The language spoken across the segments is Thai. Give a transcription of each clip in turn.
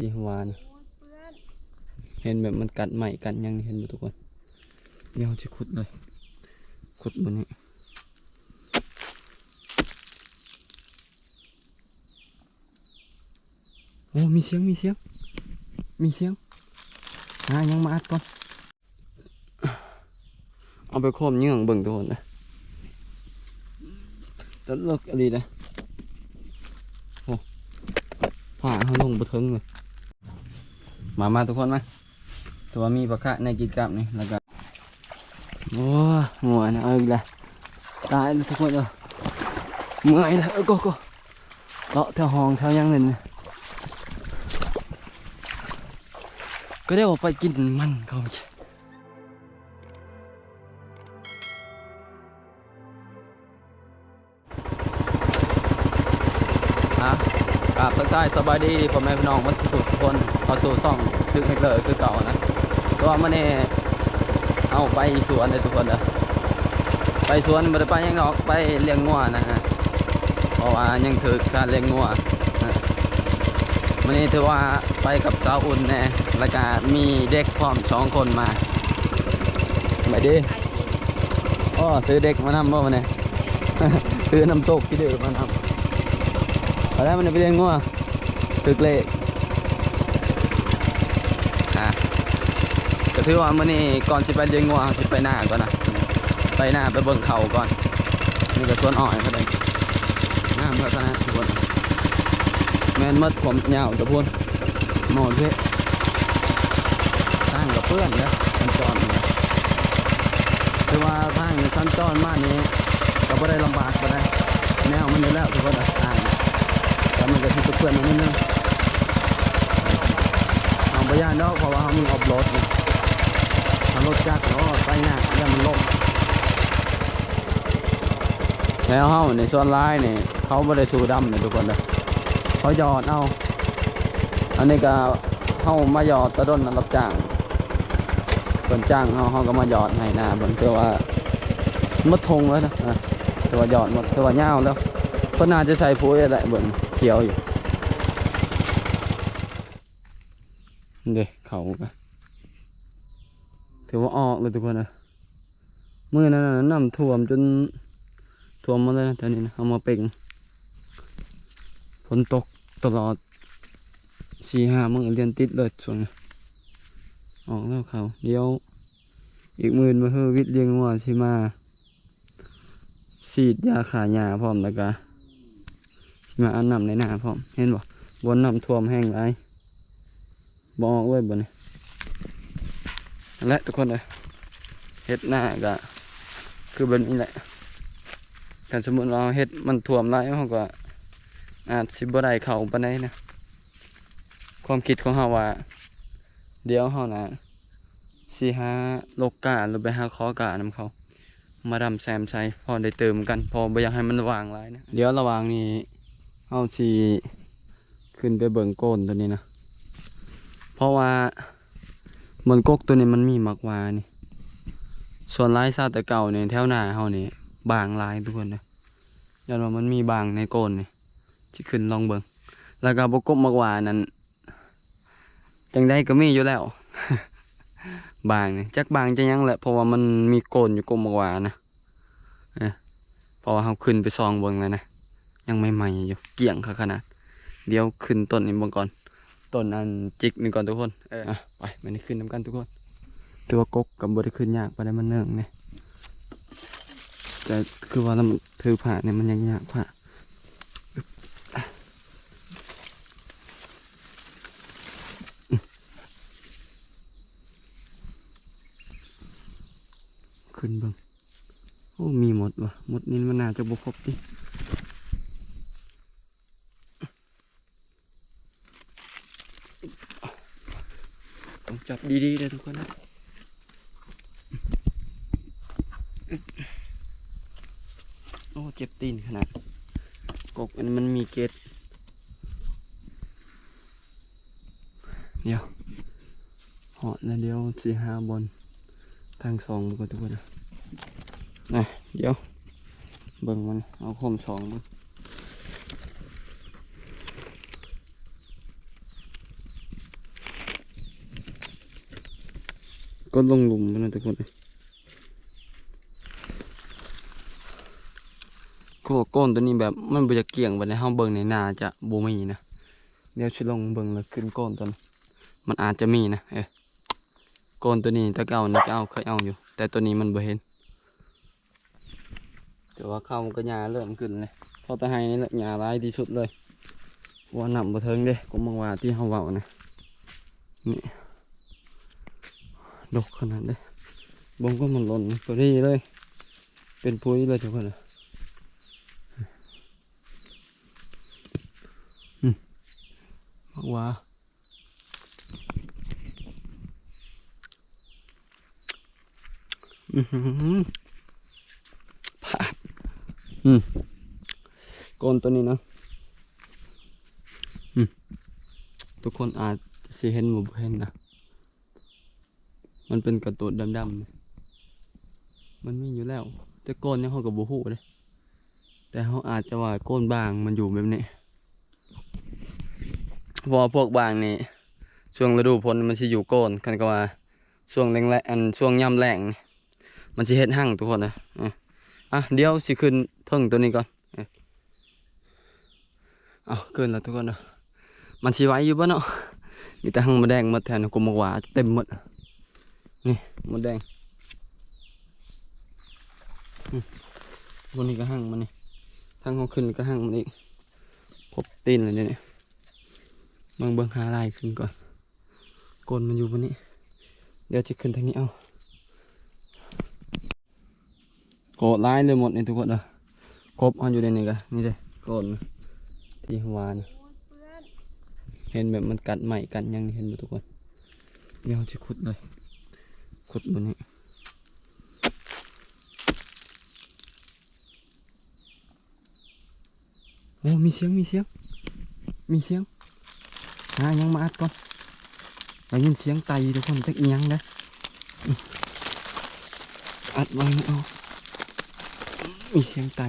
สีหวาน เห็นแบบมันกัดใหม่กันยังเห็นอยู่ทุกคนเดี๋ยวจะขุดเลยขุดบนนี้โอ้มีเสียงมีเสียง มีเสียงหายังมาอัดก่อน เอาไปโคมเยื่องเบิ่งทุกคนนะตัดเลิกอะไรนะโอ้ผ่าเขาลงบะเทิงเลย มามาทุกคนมาตัวมีปลาคะในกิจกรรมนี่แล้วก็โอ้หัวนะเอาอีกแล้วตายแล้วทุกคนเลยเมื่อยแล้วเออก็ก็เลาะแถวห้องแถวยังเงินนะก็ได้ออกไปกินมันเขา กราบทักทายสบายดีพ่อแม่พี่น้องวัดสุขทุกคนเข้าสู่ซ่องตึกเฮกเลอร์คือเก่านะตัวมันนี่เอาไปสวนเลยทุกคนเด้อไปสวนม่ได้ไปยังนอกไปเลี้ยงงัวนะฮะเพราะว่ายังถือการเลี้ยงงัวนะมันนี้ถือว่าไปกับสาวอุ่นแน่แล้วก็มีเด็กพร้อมสองคนมาไปดิอ๋อซื้อเด็กมานำบ่มาเนี่ยซื้อน้ำตกที่เดือมานำเอาแล้วมันไปเลี้ยงงัว ตึกเลขอะก็ถือว่ามื่อนี้ก่อนสิไปเลี้ยงงัวสิไปหน้าก่อนนะไปหน้าไปเบิ่งเขาก่อนนี่ก็สวนอ้อยเขาเลยงามเมื่อนะทุกคนแมนหมดผมยาวจะพูนหมดเพ่ทางกับเพื่อนนี่ยสัญจรเนี่ยคือว่าทางสัญจรมากนี้ก็ไม่ได้ลำบากก็ได้แนวมันอยู่แล้วทุกคนอะทางเนี่ยแล้วมันจะที่เพื่อนมันนิดนึง เอาย่านแล้วเพราะว่าเขามีออฟโรดนี่เอารถจักรเนาะไปง่ายอย่ามันล่มแล้วเขาในส่วนร้ายนี่ยเขาไม่ได้สูดำเนี่ยทุกคนเลยเขาหยอดเอาอันนี้ก็เขามาหยอดตะด้นรับจ้างเปินจ้างเขาเขาก็มาหยอดให้หน้าเบิ่งแต่ว่ามดทงแล้วนะอะแต่ว่าหยอดหมดต่ว่าเงาแล้วก็น่าจะใส่ปุ๋ยแหละเบิ่งเขียวอยู่ เด็กเขาก็ถือว่าออกเลยทุกคนนะมื่อนั้นน่ะน้ำท่วมจนท่วมมาเลยนะตอนนี้นะเอามาเป่งฝนตกตลอดสี่ห้ามือเรียนติดเลยช่วนี้ออกแล้วเขาเดี๋ยวอีกหมื่นมาเฮือวิทย์เลี้ยงวัวใช่มาฉีดยาขาหญ้าพร้อมแล้วก็มาอันนำในหน้าพร้อมเห็นบ่บนน้ำท่วมแห้งไร บออกเว้ยบนนี่และทุกคนเลยเฮ็ดหน้าก็คือแบบนี้แหละการสมมติเราเฮ็ดมันท่วมไรเขาก็อาจสิบได้เข้าปานใดนะความคิดของเฮาว่า เดี๋ยวเฮานะสิหาโลกกาหรือไปหาขอกานำเขา มาดำแซมใช้พอได้เติมกัน พอบ่อยากให้มันวางไรนะเดี๋ยวระหว่างนี้เอาทีขึ้นไปเบิ่งโกนตัวนี้นะ เพราะว่าบนกกตัวนี้มันมีมักวานี่ ส่วนลายซาต่เก่าเนี่ยแถวหน้าเฮานี่บางลายทุกคนนะยันว่ามันมีบางในโกนนี่ที่ขึ้นลองเบิ่งแล้วก็บกบมักวานั้นจังได้ก็มีอยู่แล้ว บางนี่จักบางจะยังแหละเพราะว่ามันมีโกนอยู่กบมักวานะเอเพราะว่าเฮาขึ้นไปซองเบิ่งแล้วนะยังไม่ใหม่อยู่เกี่ยงค่ะขนาด เดี๋ยวขึ้นต้นนี้เบงก่อน ต้นอันจิกหนี่งก่อนทุกคนเอออะไปมันนี้ขึ้นน้ำกันทุกคนคือว่ากกกับบริขึ้นยากไปได้มันเนื่องเนี่ยแต่คือว่าเราถือผ่าเนี่ยมันยังยากผ่าขึ้นบิ่งโอ้มีหมดวะหมดนี่มันน่าจะบุกครบดิ ต้องจั บดีๆเลยทุกคนนะโอ้เจ็บตีนขนาดกกอันมันมีเกล็ดเดี๋ยวเหอดนะเดี๋ยวสี่ห้าบนทางสองบุกทุกคนนะนะเดี๋ยวเบิ่งมันเอาคมสองเบิ่ ก็ลงหลุมไปนะทุกคนเลยเขาบอกก้นตัวนี้แบบมันบ่จะเกี่ยงไปในห้องเบิงในนาจะบ่มีนะเดี๋ยวชิลงเบิงแล้วขึ้นก้นตัวนั้นมันอาจจะมีนะเออก้นตัวนี้ตะเก่านี่จะเอาเคยเอาอยู่ แต่ตัวนี้มันบ่เห็นแต่ว่าเข้ามันก็หญ้าเริ่มขึ้นเลยเพอตะไฮนี่แหละหญ้าร้ายที่สุดเลยว่าหนำบ่เทิงเด้ก็มังว่าที่เฮาเว้านะนี่ ดกขนาดเลยบงก็มันหล่นพอดีเลย เป็นปุ๋ยเลยทุกคนนะอืมบอกว่าอือหือผ่านอืมโกนตัวนี้นะอืมทุกคนอาจจะเห็นหมูเห็นนะ มันเป็นกระตูดดำๆมันมีอยู่แล้ว แต่โกนเนี่ยเขากับบูฮูเลยแต่เขาอาจจะว่าโกนบางมันอยู่แบบนี้เพราะว่าพวกบางนี่ช่วงฤดูฝนมันจะอยู่โกนกันก็ว่าช่วงแรงๆอันช่วงย่ำแรงมันจะเฮ็ดหั่งทุกคนนะอะเดี๋ยวสิขึ้นเพิ่งตัวนี้ก่อนเอ้าขึ้นแล้วทุกคนเนาะมันชีไหวอยู่ปะเนาะมีแต่หังมดแดงมาแทนกุมหวาเต็มหมด นี่มดแดงอืมบนนี้ก็หั่งมันนี่ทางเขาขึ้นก็หั่งมันอีกครบตีนเลยเดี๋ยนี่เบิ่งเบิ่งหาลายขึ้นก่อนกนมันอยู่บนนี้ เดี๋ยวจะขึ้นทางนี้เอาโกดร้ายเลยหมดนี่ทุกคนเด้อครบอันอยู่ในนี่กะนี่เลยโกดนที่หัวนเห็นแบบมันกัดใหม่กันยังเห็นไหมทุกคนเดี๋ยวจะขุดเลย ขุดบนนี้โอ้มีเสียงมีเสียง มีเสียงหายังมาอัดก่อนได้ยินเสียงไตทุกคนจักอีหยังนะอื้ออัดไว้ไม่เอามีเสียงไต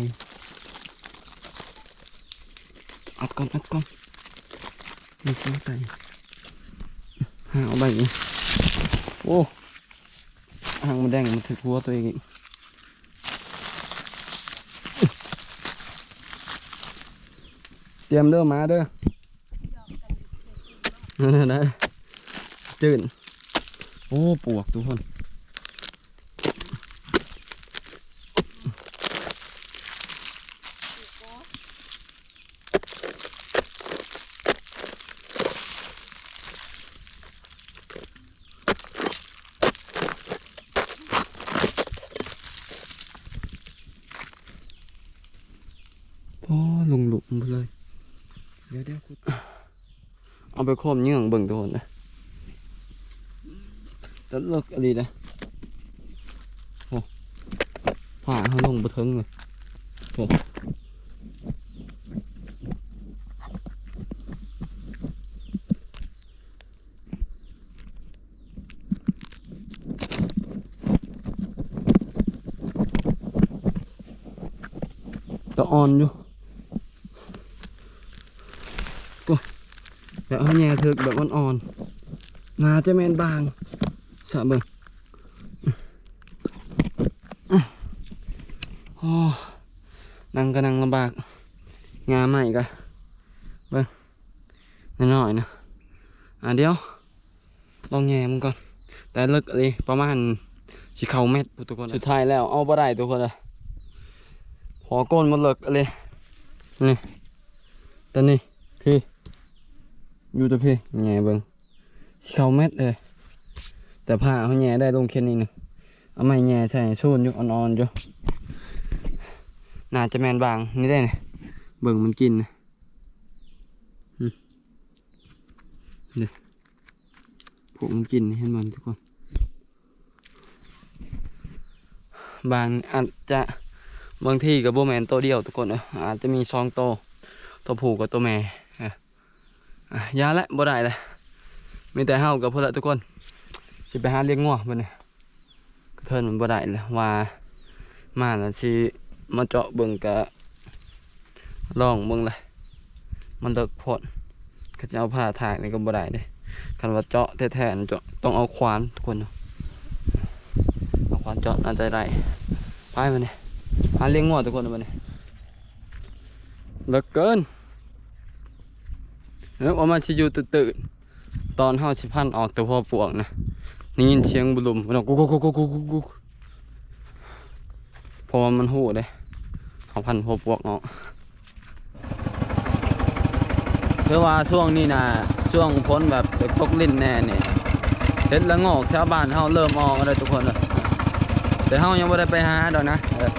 อัดก่อนอัดก่อนมีเสียงไตหาเอาใบนี้โอ้ หางมันแดงมันถึกหัวตัวเองอีกเตรียมเด้อมาเด้อนั่นนะจืดโอ้ปวกทุกคน โอ้ลงหลุมไปเลย เดี๋ยวเดี๋ยวเอา ไปโคมเยื่องเบิ่งตัวนะจะเลิกอะไรนะโอ้ผ่าเขาลงไปถึงเลยโอ้ตะออนอยู่ แบบเขาแย่ถึกแบบอ่อนๆนาจะแมนบางสะเบิ่งอื้อโอ้นั่งก็นั่งลำบากงาใหม่กะเบิ่งน้อยๆนะอะเดี๋ยวลองแย่มึงก่อน แต่ลึกอะไรประมาณสิเข่าเม็ดพูดทุกคนสุดท้ายแล้วเอาบ่ได้ทุกคนอะพอก้นมันเลิกอะไรนี่ตอนนี้พี่ อยู่ตัวพี่แง่เบิงเขาเม็ดเลย แต่ผ้าเขาแง่ได้ลงแค่นี้นึงเอาไม้แง่ใช่ชูนอยู่อ่อนๆอยู่น่าจะแมนบางนี่ได้นี่ยเบิ่งมันกินนะเดี๋ยวผมมันกินเห็นมันทุกคน บางอาจจะบางที่กับโบแมนตัวเดียวทุกคนเนอะอาจจะมีซองโตตัวผู้กับตัวแม่ ยาละบ่ได้เลยมีแต่เฮากับพวกละทุกคนสิไปหาเลี้ยงงัวเบิ่นนี่กระเทินมันบ่ได้เลยว่ามาแล้วสิมาเจาะเบิ่งกะลองเบิ่งเลยมันเลิกพดก็จะเอาผ้าถากนี่ก็บ่ได้เด้คันว่าเจาะแท้ๆนี่เจาะต้องเอาขวานทุกคนเนาะอนเจอดน่าจะได้ไปมาเนี่ยหาเลี้ยงงัวทุกคนมาเนี่ยเลิกเกิน เนื้อว่ามันจะอยู่ตื่นตอนเฮาสิพันออกตัวพ่อปวกนะนี่ยินเสียงบุลุมมันออกกุกกุกกุกกุกกุกกุกเพราะว่ามันหูเลยเขาพันพ่อปวกออกเพื่อว่าช่วงนี้นะช่วงพ้นแบบตกลิ้นแน่เนี่ยเห็ดละงอกชาวบ้านเฮาเริ่มออกแล้วทุกคนเลยแต่เฮายังบ่ได้ไปหาดอกนะเออ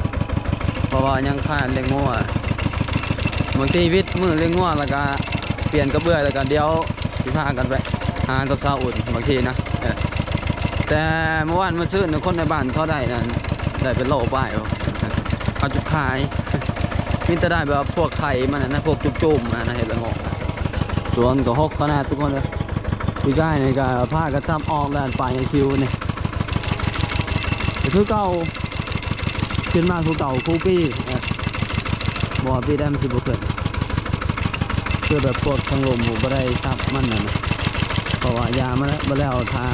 เพราะว่ายังขาดเลี้ยงงัวบางทีวิทย์มือเลี้ยงงัวแล้วก็ เปลี่ยนกระเบื้อแล้วก็เดี๋ยวสิพากันไปหากับสาอุ่นบางทีนะแต่เมื่อวานมื่อซื่นคนในบ้านเขาได้นั่นได้เป็นโลป้ายเอาอาจุกขายนี่จะได้แบบพวกไข่มันน่ะพวกจุ่มๆนะเห็ดละงอกสวนก็หกขนาดทุกคนเลยพี่กายนี่ก็ผ้ากระชับออกแล้วปลายยังคิวนี่แต่คือเก่าขึ้นมาคือเก่าคู่ปี้บอกพี่ได้มันสิบุเกิด คือแบบพวกทางลมผมไม่ได้ซับมันนะนะเพราะว่ายามาแล้วมาแล้วทา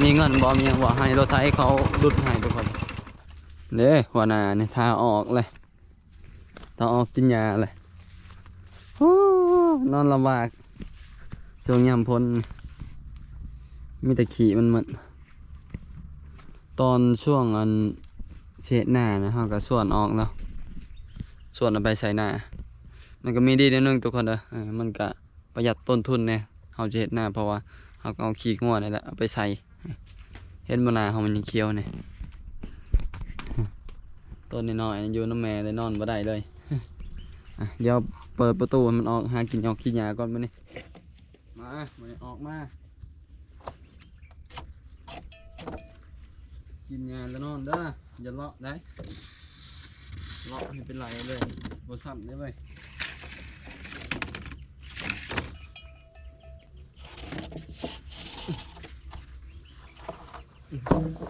มีเงินบอมยังบอกให้รถไถเขาดุดให้ทุกคนเด้หัวหน้าเนี่ยทาออกเลยทาออกกินยาเลยโอ้นอนลำบากช่วงยามพ้นมีแต่ขี่มันหมดตอนช่วงอันเช็ดหน้านะฮะก็ส่วนออกแล้วส่วนเอาไปใส่หน้า มันก็มีดีนิดนึงทุกคนเด้ออมันก็ประหยัดต้นทุนเนี่ยเฮาจะเฮ็ดหน้าเพราะว่าเฮาเอาขี้งัวนี่แหละเอาไปใส่เห็นบ่หน้าเฮามันยังเคี้ยวเนี่ยต้นน้อยๆอยู่น้ำแม่เลยนอนบ่ได้เลยเดี๋ยวเปิดประตูมันออกหากินออกขี้หญ้าก่อนมื้อนี้มามาออกมากินงาแล้วนอนเด้ออย่าเลาะได้เลาะให้เป็นไรเลยบซ้ำได้ไหม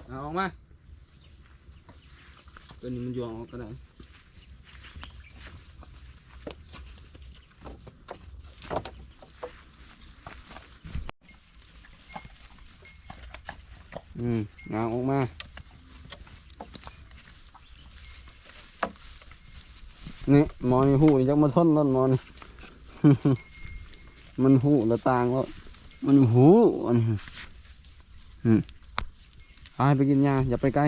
เอาออกมา ตัวนี้มันโยงออกก็ได้อืมเอาออกมา นี่มอนี่หูนี่จักมาทนรถหมอนี่ มันหูละต่างแล้วมันหูอันนี้อืม ไปไปกินยาอย่าไปไกล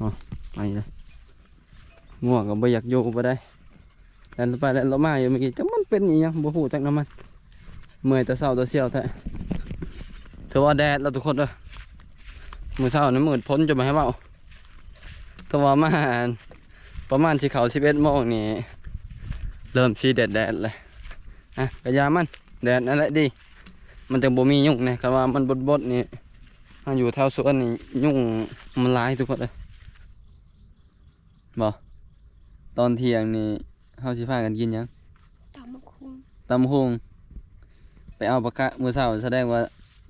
อ๋อไปเลยง่วงก็บ่อยากอยู่ไปได้แล้วไปแล้วเรามาอยู่เมื่อกี้จักมันเป็นอหยังบ่หูจักน้ำมันเมื่อยแต่เศร้าแต่เสียวแท้ถือว่าแดดแล้วทุกคนเด้อมื้อเช้านี่มืดพ้นจะมาให้เบาแต่ว่ามาประมาณที่เขาสิบเอ็ดโมงนี่เริ่มชีแดดแดดเลยอะกระยามันแดดนั่นแหละดี มันจะบ่มียุ่งนะคำว่ามันบดบดๆนี่ ถ้าอยู่แถวสวนนี่ยุ่งมันร้ายทุกคนเลยบ่ตอนเที่ยงนี่เฮาสิพากันกินหยังตำมะคุงตำหุงไปเอาปากกะมื้อเช้าแสดงว่า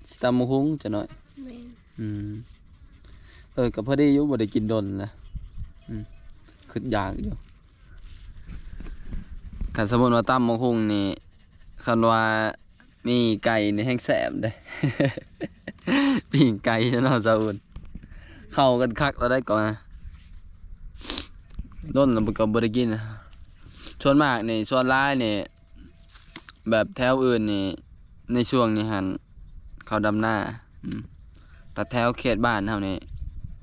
สิตำหุงจะหน่อยแมนอืมเออก็พอดีอยู่บ่ได้กินดนแหละอืมคืออยากอยู่คันสมมุติว่าตำมะฮุงนี่คันว่ามีไก่นี่แห้งแสบเด้ ปิ้งไก่ซะเนาะซาอุนเข้ากันคักแล้วได้ก่อนนะดนแล้วมันก็บ่ได้กินนะส่วนมากนี่ส่วนหลายนี่แบบแถวอื่นนี่ในช่วงนี้หันเขาดำหน้าอืมแต่แถวเขตบ้านเฮานี่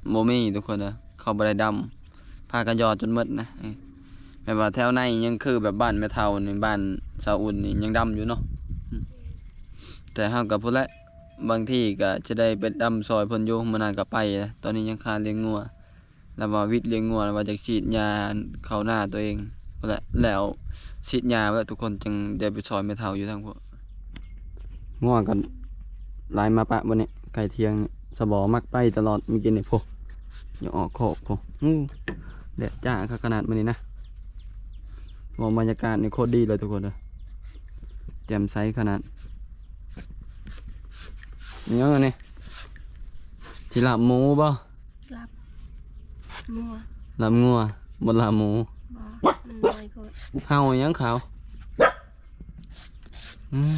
โมมี่ทุกคนเด้อเขาบ่ได้ดำพากันยอดจนหมดนะแม้ว่าแถวในยังคือแบบบ้านแม่เฒ่านี่บ้านสาอุนนี่ยังดำอยู่เนาะแต่เฮากับพุ่นและ บางที่ก็จะได้ไปดำซอยเพนอยู่มื้อนั้นก็ไปนะตอนนี้ยังขาดเลี้ยงงัวแล้วว่าวิทย์เลี้ยงงัวแล้วว่าจะฉีดยาเข้าหน้าตัวเองและแล้วฉีดยาไว้ทุกคนจึงได้ไปซอยแม่เฒ่าอยู่ทางพวกงัวกันลายมาปะบ่เนี่ไก่เทียงสบอมักไปตลอดมีกินเนี่ยพวกอย่าออกโคกพวกเด็ดจ้าขนาดมันนี้นะมองบรรยากาศในโคตรดีเลยทุกคนเลยแจ่มใสขนาด ยังไงนี่ที่หลับหมูบ่รับมัวหลับงัวบนหลับหมูบอมันน้อยโพดเฮายังขาวอืม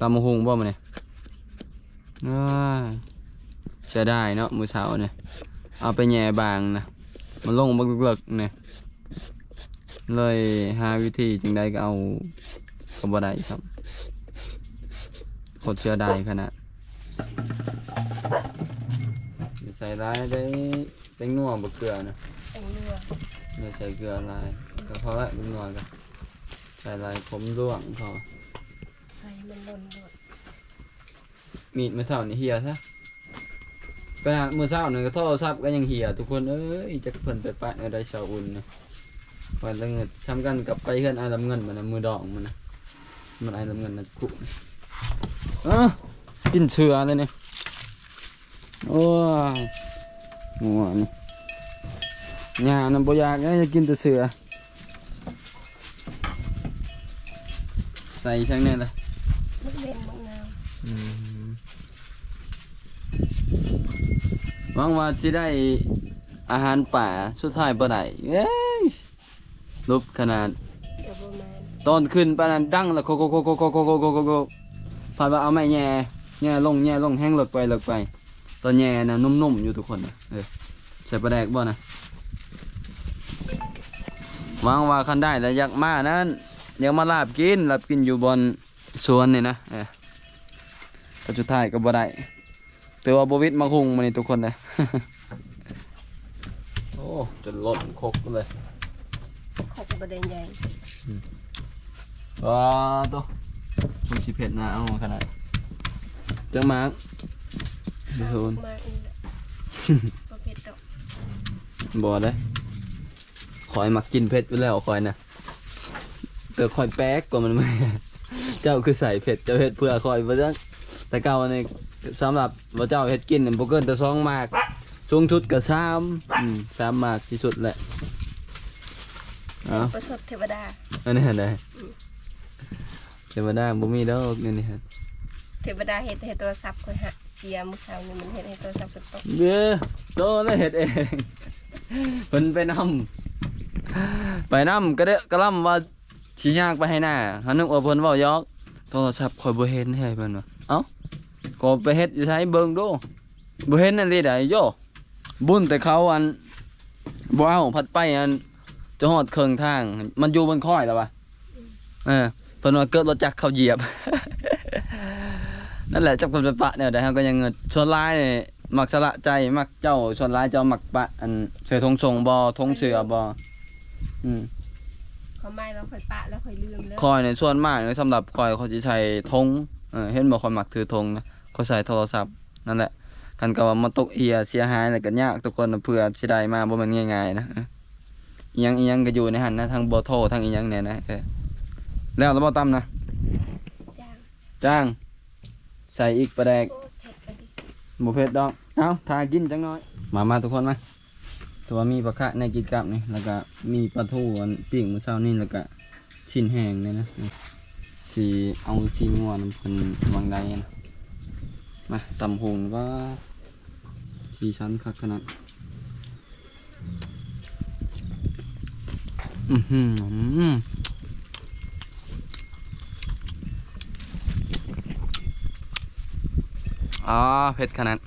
ตำมะฮุงบ่มาเนี่ยอ้ายเสียดายเนาะมือเช้าเนี่ยเอาไปแย่บางนะมันลงบักเลิกๆเนี่ยเลยหาวิธีจึงได้ก็เอาก็บ่ได้ครับโคตรเสียดายขนาด อย่าใส่ร้ายได้เต็งนัวบกเกลือนะแต่งเรืออย่าใส่เกลือลายก็พอละลุงนัวกันใส่ลายผมร่วงพอใส่มันหล่นหมดมีดมือเช้านี่เหี่ยซะขนาดมือเช้าหนึ่งก็โทรศัพท์ก็ยังเหี่ยทุกคนเอ้ยจะเพิ่นไปปะในได้เช้าอุ่นนะวันละเงินทำกันกับไปเฮือนอายลำเงินมันนะมือดองมันนะมันอายลำเงินนะคุอะ กินเชือเลยเนี่ยโอ้ยหัวนี่หญ้าน้ำบ่อยากนะจะกินแต่เสือใส่ช่างเนี่ยเลยมันเล่นมันนาวหวังว่าสิได้อาหารป่าสุดท้ายบ่ได้เอ้ยลบขนาดเดี๋ยวประมาณตอนขึ้นปานนั้นดังแล้วโคโคโคโคโคโคโคโคโคโคพาว่าเอาไม้แย่ แย่ลงแย่ลงแห้งเลิกไปเลิกไป ตอนแย่น่ะนุ่มๆอยู่ทุกคนนะเออใส่ปลาแดกบ่นะหวังว่าคันได้แล้วอยากมานั้นอยากมาลาบกินลาบกินอยู่บนสวนนี่นะเออแต่สุดท้ายก็บ่ได้แต่ว่าบวิดมาคุงมานี่ทุกคนเลยโอ้จนล้นคกเลยขอบประเด็นใหญ่ว้าตัวมีชิเผ็ดนะเอาขนาด จังมากเดี๋ยวโดนมากนี่แหละประเภทดอกบ่ได้คอยมักกินเผ็ดอยู่แล้วคอยนะแต่คอยแป๊กกว่ามันไม่เจ้าคือใส่เผ็ดเจ้าเผ็ดเพื่อคอยเพราะฉะนั้นแต่เก่านี่สำหรับว่าเจ้าเฮ็ดกินนี่บ่เกินแต่สองมากสูงชุดก็สามอืมสามมากที่สุดแหละเอ้าประสบเทวดาอันนี้เห็นได้เทวดาบ่มีดอกนี่นี่ฮะ เทวดาเฮ็ดให้โทรศัพท์คอยหักเสียมื้อเช้านี่มันเฮ็ดให้โทรศัพท์กระตกเบ้อโตแล้วเฮ็ดเองเพิ่นไปนำไปนำก็ได้กระลำว่าสิยากไปให้หน้าเฮานึกว่าเพิ่นเว้ายอกโทรศัพท์ข่อยบ่เห็นให้เพิ่นว่าเอ้าก็ไปเฮ็ดอยู่ไสเบิ่งดูบ่เห็นนั่นเลยได้โยบุญแต่เขาอันบ่เอาพัดไปอันจะฮอดครึ่งทาง มันอยู่บนค่อยแล้ววะเออเพิ่นว่าเกิดรถจักรเขาเหยียบ นั่นแหละจับกับจะปะเนี่ยแต่ฮะก็ยังเงินชวนร้ายเนี่ยมักสละใจมักเจ้าชวนร้ายเจ้ามักปะอันเสือทงทรงบอทงเสือบออืมเขาไม่แล้วค่อยปะแล้วค่อยลืมแล้วคอยเนี่ยส่วนมากเนี่ยสำหรับคอยเขาจะใช้ธงเออเห็นบอกคอยมักถือธงนะเขาใส่โทรศัพท์นั่นแหละกันก็ว่ามาตกเอียเสียหายอะไรกันยากทุกคนนะเพื่อสิได้มาบ่แมันง่ายๆนะเอออิหยังอิหยังก็อยู่ในหันนะทั้งเบอร์โทรทั้งอิหยังเนี่ยนะเออแล้วแล้วบ่ตั้มนะจ้างจ้าง ใส่อีกประแดกหมูเผ็ดดอกเอาทากินจังน้อย มามาทุกคนมาตัวมีปลาคะในกิจกรรมนี่แล้วก็มีปลาทูอันปิ้งมื้อเช้านี่แล้วก็ชิ้นแห้งเนี่ยนะสีเอาชิ้นงัวน้ำเพิ่นวางได้นะมาตำหงว่าชีชั้นคักขนาดอือหือ อ๋อเผ็ดขนาด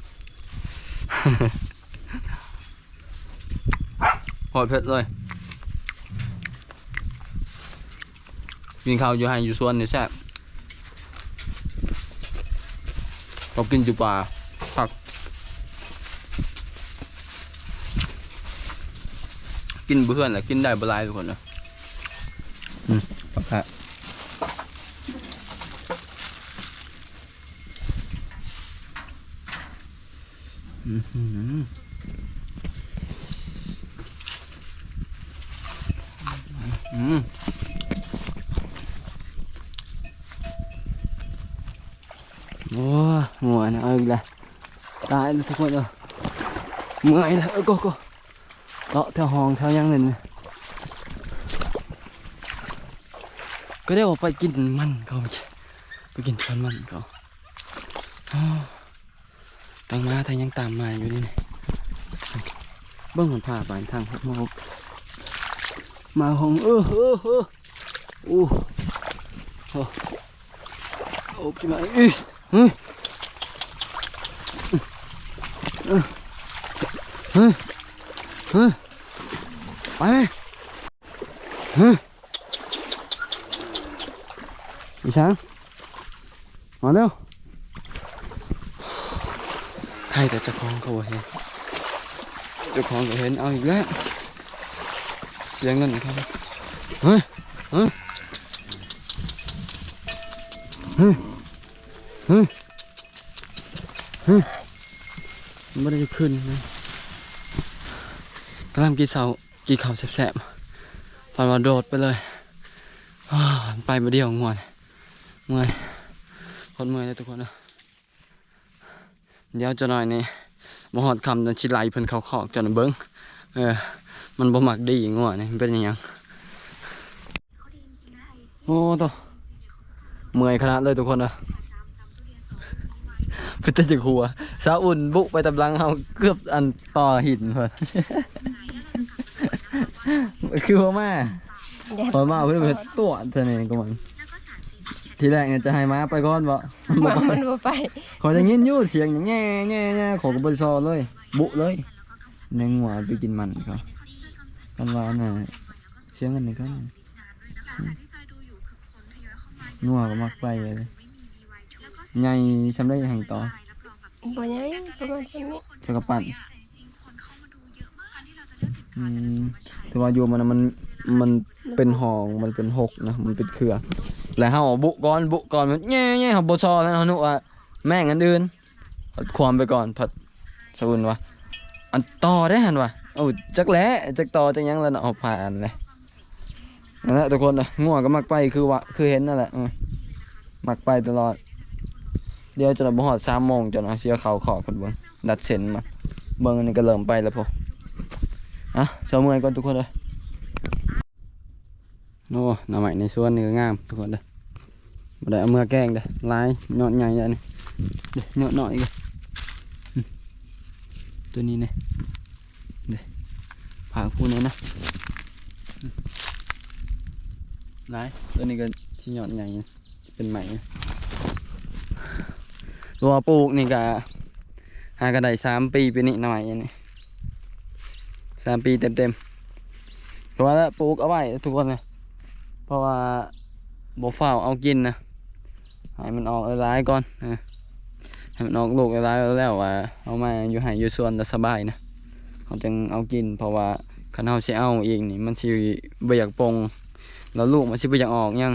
พอดเผ็ดเลยกินข้าวอยู่ให้อยู่สวนนี่แซ่บก็กินอยู่ป่าผักกินเพื่อนแหละกินได้บหลายทุกคนนะอืมผักค่ะ อือหืออืมโอ้หัวนเอาอีกแล้วตายแล้วทุกคนเออเมื่อยแล้วเออก็ก็เลาะแถวห้องแถวยังเลยนะก็ได้ออกไปกินมันเขาไปกินชวนมันเขาางมาทางยังตามมาอยู่นี่นี่เบิ้งมันพาไปทางพวกมาพบมาหงเออเออเออโอ้โหโอ้กินมาอีเฮ้ยเฮ้ยเฮ้ยไปไหมเฮ้ยอีช้างมาเร็ว ใครแต่เจะคลองเขาเห็นเจะคลองก็เห็นเอาอีกแล้วเสียเงินเขาเฮ้ยเฮ้ยเฮ้ยเฮ้ยเฮ้ยมันไม่ได้จะขึ้นนะกำลังกินเสากินข้าแสบๆพอนมาโดดไปเลยไปมาเดียวง่วนเมื่อยคนเมื่อยเลยทุกคนนะ เดี๋ยวจะหน่อยนี่มาหอดคำจนชิไหลเพิ่นเขาขอกจนเบิ้งเออ มันบ่มักดีง่วนี่มันเป็นหยังโอ้ตัวเมื่อยขนาดเลยทุกคนนะคือจะจะหัวสาวอุ่นบุกไปตำลังเฮาเกือบอันต่อหินเพิ่นคือว่ามาพอมาเพิ่นเป็นตัวเท่านี้ก็มัน ทีแรกเนี่ยจะให้ม้าไปก่อนบ่บ่มาไปมันบ่ไปขอจะยินอยู่เสียงอย่างแง่แง่แง่ขอกับบริซอเลย บุเลยในหัวไปกินมันเขากันว่าน่ะเสียงกันนี่ก็นัวก็มักไปเลยใหญ่ชำได้แห่งต่อบ่ใหญ่ประมาณนี้สกปั่นอืมแต่ว่าอยู่มันน่ะมันมันเป็นหองมันเป็นหกนะมันเป็นเครือ แล้วเฮาบุก่อนบุก่อนมันแง่แง่เฮาบ่ซอแล้วเฮานึกว่าแม่งอันอื่นความไปก่อนผัดสมุนว่าอันต่อได้หันวะโอ้จักแหล้จักต่อจักยังแล้วเนาะเอาผ่านเลยนั่นแหละทุกคนนะง่วงก็มักไปคือว่าคือเห็นนั่นแหละมักไปตลอด เดี๋ยวจะบ่ฮอดสามโมงจนเอาเสียเขาขอคนเบิ่งดัดเส้นมาเบิ่งอันนี้ก็เริ่มไปแล้วพออะเช้าเมื่อยก่อนทุกคนเลย โอ้หน่อไม้ในสวนนี่ก็งามทุกคนเลยบ่ได้เอามือแกงเด้อลายยอดใหญ่อันนี้เด้อยอดน้อยอีกตัวนี้เนี่ยเดี๋ยวผ่าคู่นี้นะอืมไหนตัวนี้ก็ชิ้นหย่อนใหญ่เป็นไหมนะตัวปลูกนี่ก็หากระไดสามปีปีนี้หน่อยอันนี้สามปีเต็มเต็มๆเพราะว่าปลูกเอาไว้ทุกคนเลย เพราะว่าบ่ฝ้าวเอากินนะให้มันออกร้ายก่อนนะให้มันออกลูกร้ายแล้วว่าเอามาอยู่ให้อยู่ส่วนจะสบายนะเขาจึงเอากิน เพราะว่าขันเอาสิเอาเองนี่มันสิบ่อยากปงแล้วลูกมันสิบ่อยากออกยัง